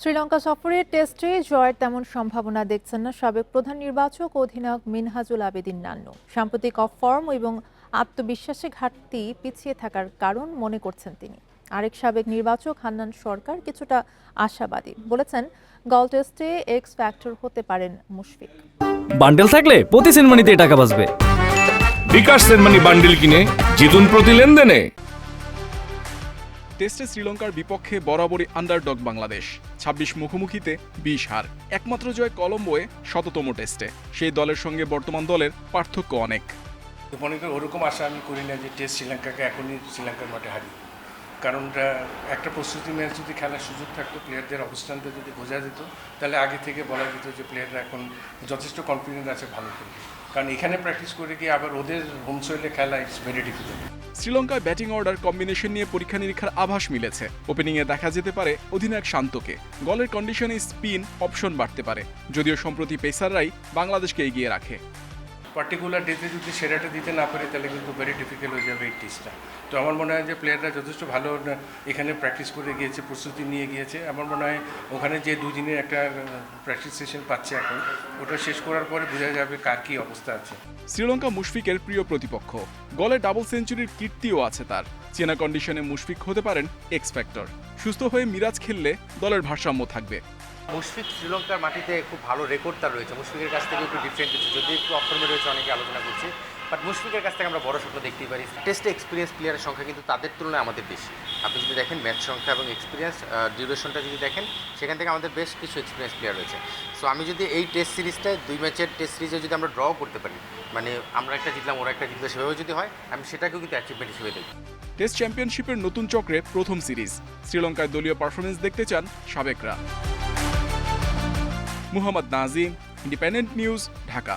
শ্রীলঙ্কা সফরে টেস্টে জয়ের তেমন সম্ভাবনা দেখছেন না সাবেক প্রধান নির্বাচক অধিনায়ক মিনহাজুল আবেদিন নান্নু। সাম্প্রতিক অফ ফর্ম এবং আত্মবিশ্বাসে ঘাটতি পিছিয়ে থাকার কারণ মনে করছেন তিনি। আরেক সাবেক নির্বাচক হান্নান সরকার কিছুটা আশাবাদী বলেছেন গল টেস্টে এক্স ফ্যাক্টর হতে পারেন মুশফিক। বান্ডেল থাকলে প্রতি সেনমানিতে টাকা বাঁচবে। বিকাশ সেনমানি বান্ডিল কিনে জিতুন প্রতি লেনদেনে। টেস্টে শ্রীলঙ্কার বিপক্ষে বরাবরই আন্ডারডগ বাংলাদেশ। ছাব্বিশ মুখোমুখিতে বিশ হার, একমাত্র জয় কলম্বোয়ে শততম টেস্টে। সেই দলের সঙ্গে বর্তমান দলের পার্থক্য অনেক। মনে করি ওরকম আশা আমি করি না যে টেস্ট শ্রীলঙ্কাকে এখনই শ্রীলঙ্কার মাঠে হারি কারণ একটা প্রস্তুতি ম্যাচ যদি খেলার সুযোগ থাকতো প্লেয়ারদের অবস্থানটা যদি বোঝা যেত, তাহলে আগে থেকে বলা যেত যে প্লেয়াররা এখন যথেষ্ট কনফিডেন্ট আছে, ভালো খেলবে। কারণ এখানে প্র্যাকটিস করে গিয়ে আবার ওদের হোম সোয়েলে খেলা ইটস ভেরি ডিফিকাল্ট শ্রীলঙ্কায় ব্যাটিং অর্ডার কম্বিনেশন নিয়ে পরীক্ষা নিরীক্ষার আভাস মিলেছে। ওপেনিংয়ে দেখা যেতে পারে অধিনায়ক শান্তকে। গলের কন্ডিশনে স্পিন অপশন বাড়তে পারে। যদিও সম্প্রতি পেসাররাই বাংলাদেশকে এগিয়ে রাখে। পার্টিকুলার ডেতে যদি সেরাটা দিতে না পারে, তাহলে কিন্তু ভেরি ডিফিকাল্ট হয়ে যাবে এই টেস্টটা তো আমার মনে হয় যে প্লেয়াররা যথেষ্ট ভালো এখানে প্র্যাকটিস করে গিয়েছে, প্রস্তুতি নিয়ে গিয়েছে। আমার মনে হয় ওখানে যে দুদিনের একটা প্র্যাকটিস সেশন পাচ্ছে এখন, ওটা শেষ করার পরে বোঝা যাবে কার কী অবস্থা আছে। শ্রীলঙ্কা মুশফিকের প্রিয় প্রতিপক্ষ। গলে ডাবল সেঞ্চুরির কীর্তিও আছে তার। চেনা কন্ডিশনে মুশফিক হতে পারেন এক্স ফ্যাক্টর সুস্থ হয়ে মিরাজ খেললে দলের ভারসাম্য থাকবে। মুশফিক শ্রীলঙ্কার মাটিতে খুব ভালো রেকর্ড তার রয়েছে। মুশফিকের কাছ থেকে একটু ডিফারেন্ট কিছু। যদি একটু অফর্মে রয়েছে অনেকে আলোচনা করছি। বাট মুশফিকের কাছ থেকে আমরা বড় স্বপ্ন দেখতেই পারি। টেস্টে এক্সপিরিয়েন্স প্লেয়ারের সংখ্যা কিন্তু তাদের তুলনায় আমাদের বেশি। আপনি যদি দেখেন ম্যাচ সংখ্যা এবং এক্সপিরিয়েন্স ডিউরেশনটা যদি দেখেন, সেখান থেকে আমাদের বেশ কিছু এক্সপিরিয়েন্স প্লেয়ার রয়েছে। সো আমি যদি এই টেস্ট সিরিজটায় দুই ম্যাচের টেস্ট সিরিজে যদি আমরা ড্র করতে পারি মানে আমরা একটা জিতলাম, ওরা একটা জিতলে সেভাবে যদি হয়, আমি সেটাকেও কিন্তু অ্যাচিভমেন্ট হিসেবে দেখি টেস্ট চ্যাম্পিয়নশিপের নতুন চক্রে প্রথম সিরিজ শ্রীলঙ্কায় দলীয় পারফরমেন্স দেখতে চান সাবেকরা। Muhammad Nazim Independent News Dhaka